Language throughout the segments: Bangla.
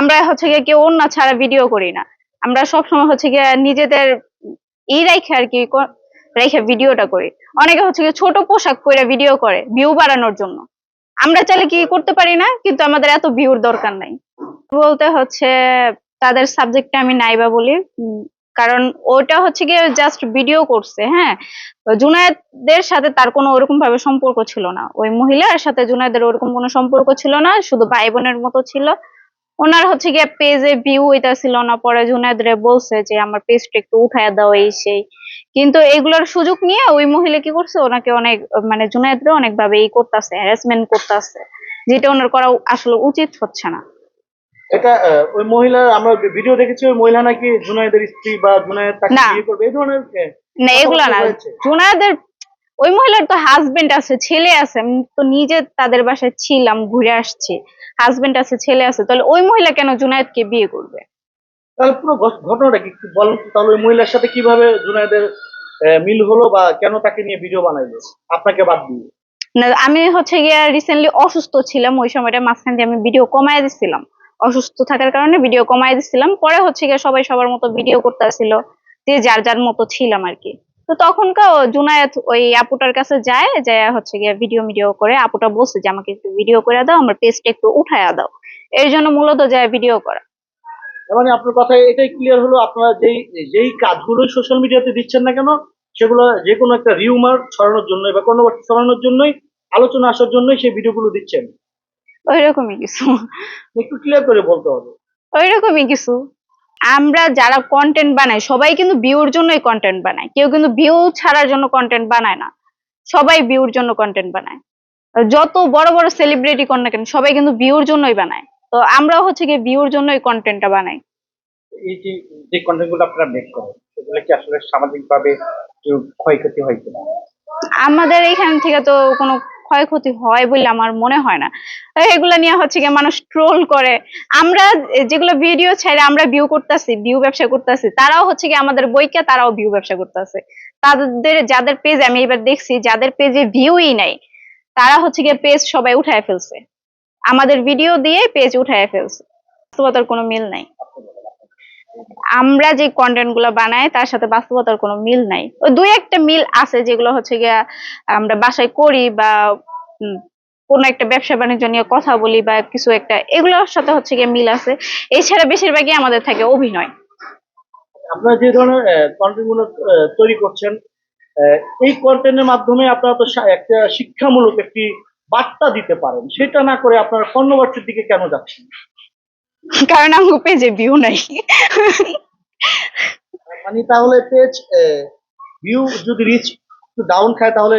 আমরা হচ্ছে গিয়ে কেউ অন্য ছাড়া ভিডিও করি না। আমরা সবসময় হচ্ছে গিয়ে নিজেদের ই রেখে আর কি রেখে ভিডিওটা করি। অনেকে হচ্ছে গিয়ে ছোট পোশাক পরে ভিডিও করে ভিউ বাড়ানোর জন্য। আমরা চাইলে কি করতে পারি না? কিন্তু আমাদের এত ভিউর দরকার নাই। বলতে হচ্ছে তাদের সাবজেক্টটা আমি নাইবা বলি। কারণ ওটা হচ্ছে গিয়ে জাস্ট ভিডিও করছে হ্যাঁ? জুনায়েদের সাথে তার কোনো ওরকম ভাবে সম্পর্ক ছিল না। ওই মহিলার সাথে জুনায়েদের ওরকম কোনো সম্পর্ক ছিল না, শুধু ভাই বোনের মতো ছিল। ওনার হচ্ছে গিয়ে পেজে ভিউ এটা ছিল না পরে জুনায়েদ রে বলছে যে আমার পেজটা একটু উঠায় দাও এই সেই। কিন্তু এগুলোর সুযোগ নিয়ে ওই মহিলা কি করছে? ওনাকে অনেক মানে জুনায়েদ রে অনেক ভাবে ই করতেছে হ্যারাসমেন্ট করতেছে যেটা ওনার করা আসলে উচিত হচ্ছে না। এটা ওই মহিলা আমরা ভিডিও দেখেছি ওই মহিলা নাকি জুনাইদের স্ত্রী বা জুনাইদ তাকে। বিয়ে করবে? এই ধরনের না এগুলা না। জুনায়েদের ওই মহিলার তো হাজবেন্ড আছে ছেলে আছে আমি তো নিজে তাদের বাসায় ছিলাম ঘুরে আসছি। হাজবেন্ড আছে ছেলে আছে তাহলে ওই মহিলা কেন জুনায়েদকে বিয়ে করবে? তাহলে পুরো ঘটনাটা কি একটু তাহলে ওই মহিলার সাথে কীভাবে জুনাইদের আহ, মিল হলো বা কেন তাকে নিয়ে ভিডিও বানাইলো? আপনাকে বাদ দিয়ে। না আমি হচ্ছে গিয়ে রিসেন্টলি অসুস্থ ছিলাম ওই সময়টা মাঝখান দিয়ে আমি ভিডিও কমায় দিছিলাম। অসুস্থ থাকার কারণে ভিডিও কমায় দিছিলাম পরে হচ্ছে গিয়ে সবাই সবার মতো ভিডিও করতে আসছিল যে যার যার মতো ছিলাম আর কি। তো তখনকার জুনায়েত ওই আপুটার কাছে যায় যে হচ্ছে গিয়ে ভিডিও ভিডিও করে আপুটা বলছে যে আমাকে একটু ভিডিও করে দাও আমার পেজটা একটু উঠায়া দাও। এর জন্য মূলত যায় ভিডিও করা। মানে আপনার কথায় এটাই ক্লিয়ার হলো আপনারা যেই যেই কাজগুলো সোশ্যাল মিডিয়াতে দিচ্ছেন না কেন সেগুলো যে কোনো একটা রিউমার ছড়ানোর জন্য বা কোনো ছড়ানোর জন্যই আলোচনা আসার জন্যই সেই ভিডিওগুলো দিচ্ছেন। ওই রকমই কিছু। একটু ক্লিয়ার করে বলতে হবে। ওই রকমই কিছু। আমরা যারা কন্টেন্ট বানাই সবাই কিন্তু ভিউর জন্যই কন্টেন্ট বানায়। কেউ কিন্তু ভিউ ছাড়ার জন্য কন্টেন্ট বানায় না। সবাই ভিউর জন্য কন্টেন্ট বানায়। যত বড় বড় সেলিব্রিটি কর না কেন সবাই কিন্তু ভিউর জন্যই বানায়। তো আমরা হচ্ছে গিয়ে ভিউর জন্যই কন্টেন্টটা বানাই। এই যে যে কন্টেন্টগুলো আপনারা মেক করেন সেগুলো কি আসলে সামাজিক ভাবে কেউ ক্ষয়ক্ষতি হয় কিনা? আমাদের এখান থেকে তো কোনো ক্ষয়ক্ষতি হয় বলে আমার মনে হয় না। এগুলা নিয়ে হচ্ছে গিয়ে মানুষ ট্রোল করে। আমরা যেগুলো ভিডিও ছেড়ে আমরা ভিউ করতেছি ভিউ ব্যবসা করতেছি, তারাও হচ্ছে কি আমাদের বইকে তারাও ভিউ ব্যবসা করতেছে। তাদের, যাদের পেজ আমি এবার দেখছি, যাদের পেজে ভিউই নাই, তারা হচ্ছে গিয়ে পেজ সবাই উঠায় ফেলছে। আমাদের ভিডিও দিয়ে পেজ উঠায় ফেলছে। বাস্তবতার কোনো মিল নাই। আমরা যে কন্টেন্টগুলো বানাই, তার সাথে বাস্তবতার কোনো মিল নাই। দুই একটা মিল আছে যেগুলো হচ্ছে গিয়া আমরা বাসায় করি বা কোনো একটা ব্যবসা বাণিজ্য নিয়ে কথা বলি বা কিছু একটা, এগুলোর সাথে হচ্ছে গিয়ে মিল আছে। এছাড়া বেশিরভাগই আমাদের থাকে অভিনয়। আপনারা যে ধরনের কন্টেন্টগুলো তৈরি করছেন এই কন্টেন্টের মাধ্যমে আপনারা তো একটা শিক্ষামূলক একটি বার্তা দিতে পারেন। সেটা না করে আপনারা পণ্যবার্তার দিকে কেন যাচ্ছেন? কারণ আমার পেজে ভিউ নাই। মানে তাহলে পেজ ভিউ যদি রিচ একটু ডাউন খায় তাহলে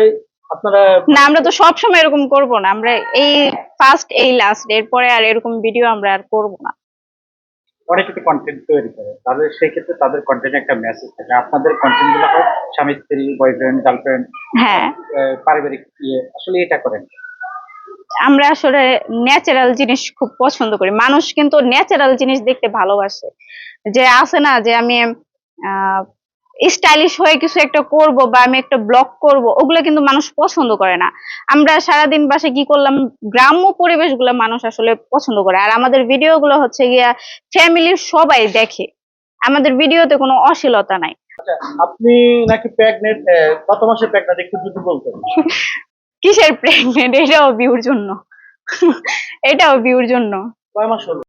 আপনারা না আমরা তো সবসময় এরকম করব না। আমরা এই ফার্স্ট এই লাস্ট এরপরে আর এরকম ভিডিও আমরা আর করব না। অনেক কিছু কন্টেন্ট তৈরি করে। তাদের সেই ক্ষেত্রে তাদের কন্টেন্টে একটা মেসেজ থাকে। আপনাদের কন্টেন্টগুলো স্বামী স্ত্রী বয়ফ্রেন্ড গার্লফ্রেন্ড হ্যাঁ। পারিবারিক ইয়ে আসলে এটা করেন। আমরা আসলে ন্যাচারাল জিনিস খুব পছন্দ করি। মানুষ কিন্তু ন্যাচারাল জিনিস দেখতে ভালোবাসে। যে আছে না যে আমি স্টাইলিশ হয়ে কিছু একটা করব বা আমি একটা ব্লগ করব ওগুলো কিন্তু মানুষ পছন্দ করে না। আমরা সারাদিন বাসে কি করলাম গ্রাম্য পরিবেশগুলো মানুষ আসলে পছন্দ করে। আর আমাদের ভিডিও গুলো হচ্ছে গিয়া ফ্যামিলির সবাই দেখে। আমাদের ভিডিওতে কোনো অশ্লীলতা নাই। আপনি নাকি প্রেগনেন্ট কত মাসে প্রেগনেন্ট একটু যদি বলতেন? কিসের প্রেগনেন্ট? এটাও বিউর জন্য। এটাও বিউর জন্য। কয় মাস হলো?